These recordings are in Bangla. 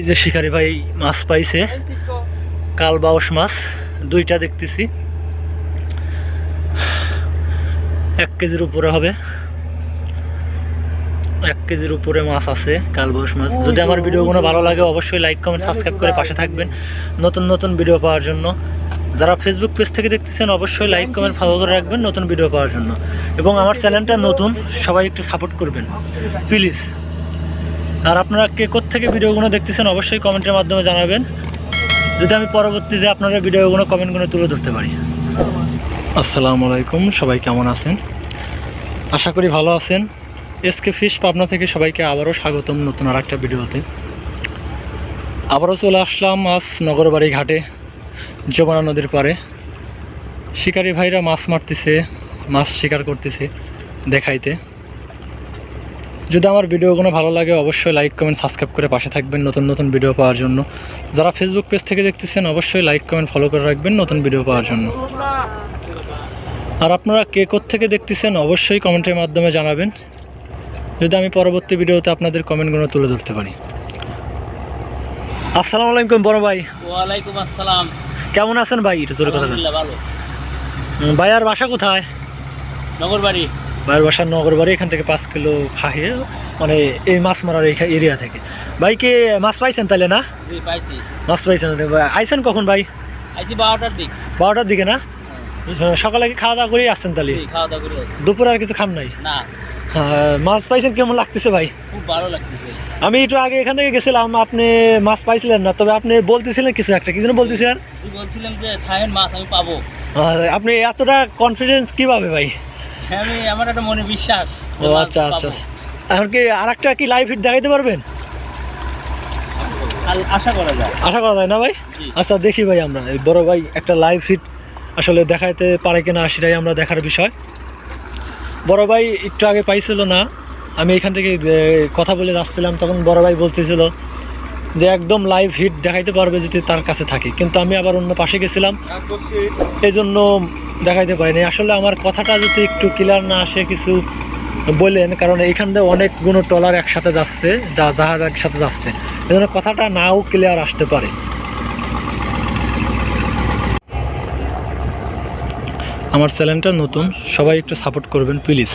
এই যে শিকারি ভাই মাছ পাইছে। কাল বাউস মাছ দুইটা দেখতেছি। এক কেজির উপরে হবে। এক কেজির উপরে মাছ আছে কাল বাউস মাছ। যদি আমার ভিডিওগুলো ভালো লাগে অবশ্যই লাইক কমেন্ট সাবস্ক্রাইব করে পাশে থাকবেন। নতুন নতুন ভিডিও পাওয়ার জন্য। যারা ফেসবুক পেজ থেকে দেখতেছেন অবশ্যই লাইক কমেন্ট ফলো করে রাখবেন নতুন ভিডিও পাওয়ার জন্য। এবং আমার চ্যানেলটা নতুন সবাই একটু সাপোর্ট করবেন। প্লিজ আর আপনারা কে থেকে ভিডিওগুলো দেখতেছেন অবশ্যই কমেন্টের মাধ্যমে জানাবেন। যদি আমি পরবর্তীতে আপনারা ভিডিওগুলো কমেন্টগুলো তুলে ধরতে পারি। আসসালামু আলাইকুম, সবাই কেমন আছেন? আশা করি ভালো আছেন। এসকে ফিশ পাবনা থেকে সবাইকে আবারও স্বাগতম নতুন আর একটা ভিডিওতে। আবারও চলে আসলাম আজ নগরবাড়ি ঘাটে, যমুনা নদীর পারে শিকারী ভাইরা মাছ মারতেছে, মাছ শিকার করতেছে দেখাইতে। যদি আমার ভিডিওগুলো ভালো লাগে অবশ্যই লাইক কমেন্ট সাবস্ক্রাইব করে পাশে থাকবেন নতুন নতুন ভিডিও পাওয়ার জন্য। যারা ফেসবুক পেজ থেকে দেখতেছেন অবশ্যই লাইক কমেন্ট ফলো করে রাখবেন নতুন ভিডিও পাওয়ার জন্য। আর আপনারা কে থেকে দেখতেছেন অবশ্যই কমেন্টের মাধ্যমে জানাবেন। যদি আমি পরবর্তী ভিডিওতে আপনাদের কমেন্টগুলো তুলে ধরতে পারি। আসসালামু আলাইকুম বড় ভাই। ওয়ালাইকুম আসসালাম। কেমন আছেন ভাই? জোরে কথা ভাই আর বাসা কোথায়? নগরবাড়ি। ভাইয়ের বাসার নগর বাড়ি এখান থেকে পাঁচ কিলো খাহিয়ে মানে এই মাছ মারার এই এরিয়া থেকে। ভাইকে মাছ পাইছেন তাহলে না? মাছ পাইছেন আইসেন কখন ভাই? আইছি বারোটার দিক। বারোটার দিকে না? সকালে কি খাওয়া দাওয়া করেই আসছেন তাহলে খাওয়া দাওয়া করে দুপুরে আর কিছু খান নাই? না। হ্যাঁ, মাছ পাইছেন কেমন লাগতেছে ভাই? খুব ভালো লাগতেছে। আমি একটু আগে এখান থেকে গেছিলাম আপনি মাছ পাইছিলেন না তবে আপনি বলতেছিলেন কিছু একটা কি যেন বলতেছিলেন বলছিলাম যে মাছ আমি পাবো। আপনি এতটা কনফিডেন্স কীভাবে ভাই? হ্যাঁ, আমি আমার একটা মনে বিশ্বাস। ও আচ্ছা আচ্ছা আচ্ছা। এখন কি আর একটা কি লাইভ হিট দেখাইতে পারবেন? আশা করা যায়। আশা করা যায় না ভাই? আচ্ছা দেখি ভাই আমরা। এই বড় ভাই একটা লাইভ ফিট আসলে দেখাইতে পারে কিনা সেটাই আমরা দেখার বিষয়। বড় ভাই একটু আগে পাইছিল না। আমি এখান থেকে কথা বলে যাচ্ছিলাম তখন বড় ভাই বলতেছিল যে একদম লাইভ হিট দেখাইতে পারবে যদি তার কাছে থাকে। কিন্তু আমি আবার অন্য পাশে গেছিলাম। এই জন্য দেখাইতে পারিনি। আসলে আমার কথাটা যদি একটু ক্লিয়ার না আসে, কিছু বললেন কারণ এইখান দিয়ে অনেকগুলো ট্রলার একসাথে যাচ্ছে, যা জাহাজ একসাথে যাচ্ছে। এই জন্য কথাটা নাও ক্লিয়ার আসতে পারে। আমার চ্যানেলটা নতুন, সবাই একটু সাপোর্ট করবেন প্লিজ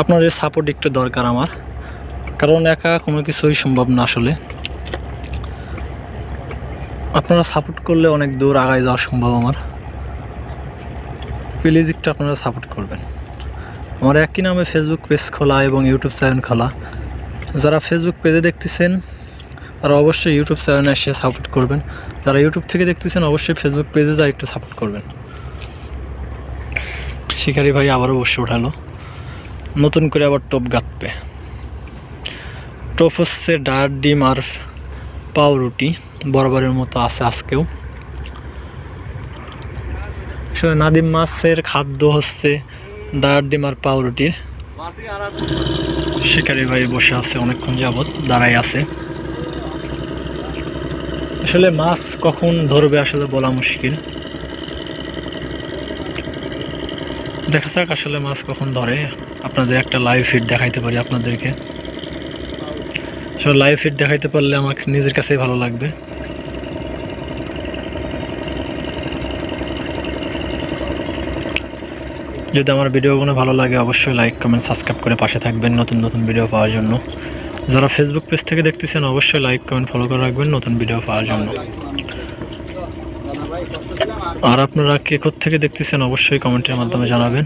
আপনাদের সাপোর্ট একটু দরকার আমার। কারণ একা কোনো কিছুই সম্ভব না আসলে। আপনারা সাপোর্ট করলে অনেক দূর আগায় যাওয়া সম্ভব আমার। প্লিজ একটু আপনারা সাপোর্ট করবেন। আমার একই নামে ফেসবুক পেজ খোলা এবং ইউটিউব চ্যানেল খোলা। যারা ফেসবুক পেজে দেখতেছেন, তারা অবশ্যই ইউটিউব চ্যানেলে এসে সাপোর্ট করবেন। যারা ইউটিউব থেকে দেখতেছেন, অবশ্যই ফেসবুক পেজে যা একটু সাপোর্ট করবেন। শিকারি ভাই আবারও বসে উঠালো। নতুন করে আবার টোপ গাঁথবে টোপ হচ্ছে ডিম আর পাউরুটি বরাবরের মতো আছে আজকেও। আসলে নাদিম মাছের খাদ্য হচ্ছে ডার, ডিম আর পাউরুটির। শিকারি ভাই বসে আছে অনেকক্ষণ যাবৎ দাঁড়াই আছে। আসলে মাছ কখন ধরবে আসলে বলা মুশকিল। দেখা যাক আসলে মাছ কখন ধরে। আপনাদের একটা লাইভ ফিট দেখাইতে পারি আপনাদেরকে। আসলে লাইভ ফিট দেখাইতে পারলে আমার নিজের কাছেই ভালো লাগবে। যদি আমার ভিডিওগুলো ভালো লাগে, অবশ্যই লাইক কমেন্ট সাবস্ক্রাইব করে পাশে থাকবেন নতুন নতুন ভিডিও পাওয়ার জন্য। যারা ফেসবুক পেজ থেকে দেখতেছেন, অবশ্যই লাইক কমেন্ট ফলো করে রাখবেন নতুন ভিডিও পাওয়ার জন্য। আর আপনারা কে থেকে দেখতেছেন, অবশ্যই কমেন্টের মাধ্যমে জানাবেন।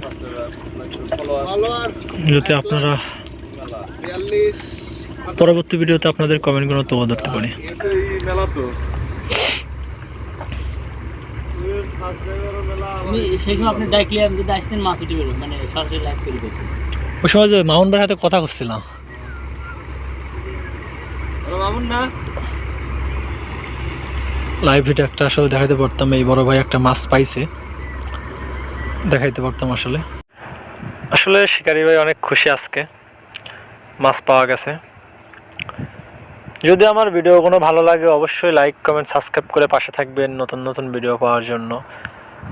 যদি আপনারা পরবর্তী ভিডিওতে আপনাদের কমেন্টগুলো তুলে ধরতে পারি। আমি সেই সময় আপনি ডাকলে আমি যদি আসতেন মাছ উঠে বেরো মানে ওই সময় যে মামুন ভাইয়ের হাতে কথা করছিলাম। লাইভ ভিডিও একটা আসলে দেখাইতে পারতাম এই বড় ভাই একটা মাছ পাইছে। দেখাইতে পারতাম আসলে। আসলে শিকারি ভাই অনেক খুশি আজকে। মাছ পাওয়া গেছে। যদি আমার ভিডিওগুলো ভালো লাগে, অবশ্যই লাইক কমেন্ট সাবস্ক্রাইব করে পাশে থাকবেন নতুন নতুন ভিডিও পাওয়ার জন্য।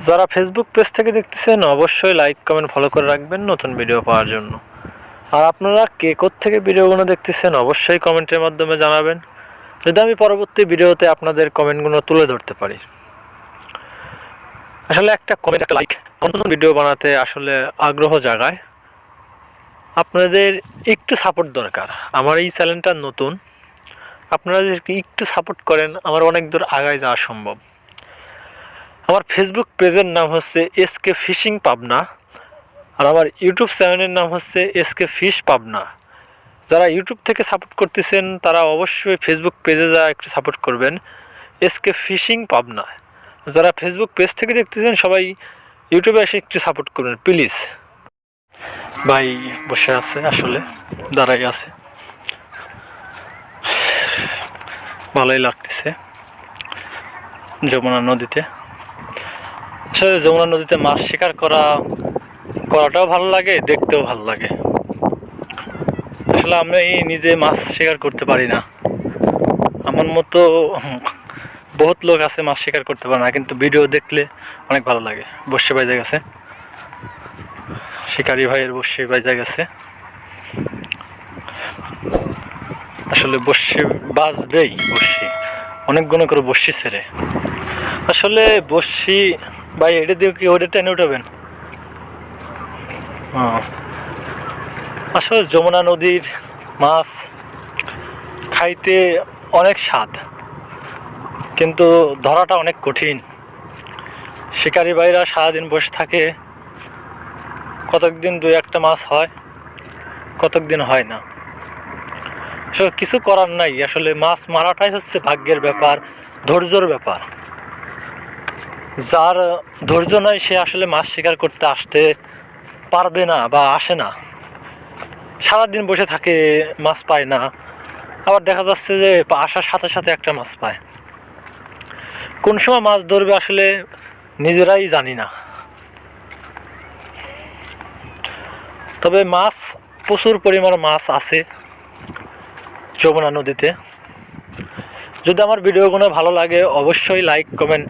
যারা ফেসবুক পেজ থেকে দেখতেছেন, অবশ্যই লাইক কমেন্ট ফলো করে রাখবেন নতুন ভিডিও পাওয়ার জন্য। আর আপনারা কে থেকে ভিডিওগুলো দেখতেছেন, অবশ্যই কমেন্টের মাধ্যমে জানাবেন। যদি আমি পরবর্তী ভিডিওতে আপনাদের কমেন্টগুলো তুলে ধরতে পারি। আসলে একটা কমেন্ট একটা লাইক নতুন ভিডিও বানাতে আসলে আগ্রহ জাগায়। আপনাদের একটু সাপোর্ট দরকার। আমার এই চ্যানেলটা নতুন। আপনারা যদি একটু সাপোর্ট করেন, আমার অনেক দূর আগায় যাওয়া সম্ভব। আমার ফেসবুক পেজের নাম হচ্ছে এস কে ফিশিং পাবনা আর আমার ইউটিউব চ্যানেলের নাম হচ্ছে এস কে ফিশ পাবনা যারা ইউটিউব থেকে সাপোর্ট করতেছেন, তারা অবশ্যই ফেসবুক পেজে যা একটু সাপোর্ট করবেন এসকে ফিশিং পাবনা যারা ফেসবুক পেজ থেকে দেখতেছেন, সবাই ইউটিউবে এসে একটু সাপোর্ট করবেন প্লিজ ভাই, বসে আছে আসলে দাঁড়াই আছে। ভালোই লাগতেছে যমুনা নদীতে। আসলে যমুনা নদীতে মাছ শিকার করা, করাটাও ভালো লাগে, দেখতেও ভালো লাগে। আসলে আমি নিজে মাছ শিকার করতে পারি না। আমার মতো বহুত লোক আছে মাছ শিকার করতে পারে না, কিন্তু ভিডিও দেখলে অনেক ভালো লাগে। বসে বাইজে গেছে শিকারি ভাইয়ের বসে বাইজে গেছে আসলে বসে বাজবেই বসি। অনেকগুলো করে বসি ছেড়ে আসলে বসি ভাই এটা দিয়ে কি ওটা টেনে উঠাবেন? আসলে যমুনা নদীর মাছ খাইতে অনেক স্বাদ, কিন্তু ধরাটা অনেক কঠিন। শিকারি ভাইরা সারাদিন বসে থাকে কতক দিন দু একটা মাছ হয় কতক দিন হয় না। আসলে কিছু করার নাই। আসলে মাছ মারাটাই হচ্ছে ভাগ্যের ব্যাপার, ধৈর্যর ব্যাপার। যার ধৈর্য নয় সে আসলে মাছ শিকার করতে আসতে পারবে না বা আসে না। সারাদিন বসে থাকে, মাছ পায় না। আবার দেখা যাচ্ছে যে আসার সাথে সাথে একটা মাছ পায়। কোন সময় মাছ ধরবে আসলে নিজেরাই জানি না। তবে মাছ, প্রচুর পরিমাণ মাছ আছে। যমুনা নদীতে। যদি আমার ভিডিওগুলো ভালো লাগে, অবশ্যই লাইক কমেন্ট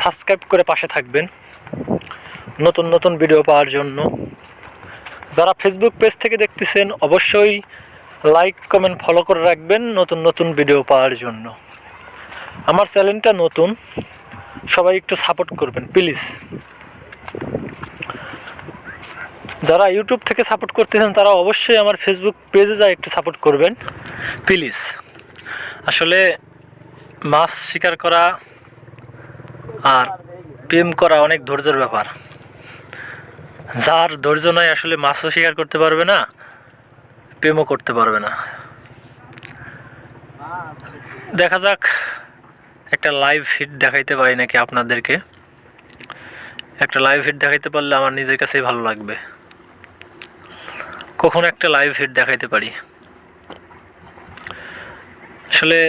সাবস্ক্রাইব করে পাশে থাকবেন। নতুন নতুন ভিডিও পাওয়ার জন্য। যারা ফেসবুক পেজ থেকে দেখতেছেন, অবশ্যই লাইক কমেন্ট ফলো করে রাখবেন নতুন নতুন ভিডিও পাওয়ার জন্য। আমার চ্যানেলটা নতুন, সবাই একটু সাপোর্ট করবেন প্লিজ যারা ইউটিউব থেকে সাপোর্ট করতেছেন, তারা অবশ্যই আমার ফেসবুক পেজে যা একটু সাপোর্ট করবেন। প্লিজ। আসলে মাছ শিকার করা আর প্রেম করা অনেক ধৈর্যের ব্যাপার। যার ধৈর্য নয় আসলে মাছও শিকার করতে পারবে না, প্রেমও করতে পারবে না। দেখা যাক, একটা লাইভ হিট দেখাইতে পারি নাকি আপনাদেরকে। একটা লাইভ হিট দেখাইতে পারলে আমার নিজের কাছেই ভালো লাগবে। কখনো একটা লাইভ হিট দেখাইতে পারি। আসলে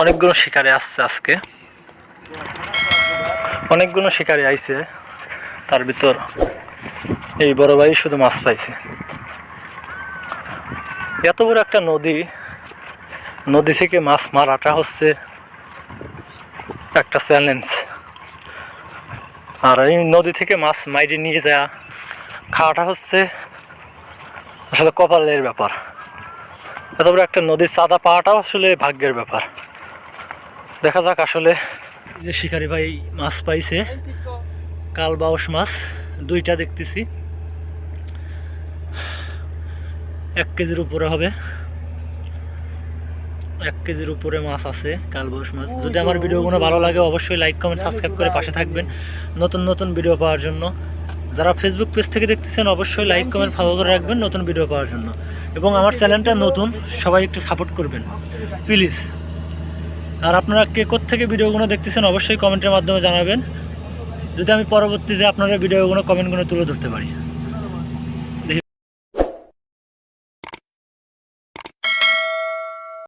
অনেকগুলো শিকারে আসছে আজকে। অনেকগুলো শিকারে আইছে, তার ভিতর এই বড় ভাই শুধু মাছ পাইছে। এত বড় একটা নদী নদী থেকে মাছ মারাটা হচ্ছে একটা চ্যালেঞ্জ। আর এই নদী থেকে মাছ মাইরে নিয়ে যাওয়া, খাওয়াটা হচ্ছে আসলে কপালের ব্যাপার। বড় একটা নদীর চাঁদা পাওয়াটাও আসলে ভাগ্যের ব্যাপার। দেখা যাক আসলে যে শিকারি ভাই মাছ পাইছে, কাল বাউস মাছ, দুইটা দেখতেছি। এক কেজির উপরে হবে। এক কেজির উপরে মাছ আছে, কাল কালবাউস মাছ। যদি আমার ভিডিওগুলো ভালো লাগে, অবশ্যই লাইক কমেন্ট সাবস্ক্রাইব করে পাশে থাকবেন। নতুন নতুন ভিডিও পাওয়ার জন্য। যারা ফেসবুক পেজ থেকে দেখতেছেন অবশ্যই লাইক কমেন্ট ফলো করে রাখবেন নতুন ভিডিও পাওয়ার জন্য। এবং আমার চ্যানেলটা নতুন সবাই একটু সাপোর্ট করবেন। প্লিজ আর আপনারা কে থেকে ভিডিওগুলো দেখতেছেন অবশ্যই কমেন্টের মাধ্যমে জানাবেন। যদি আমি পরবর্তীতে আপনাদের ভিডিওগুলো কমেন্টগুলো তুলে ধরতে পারি।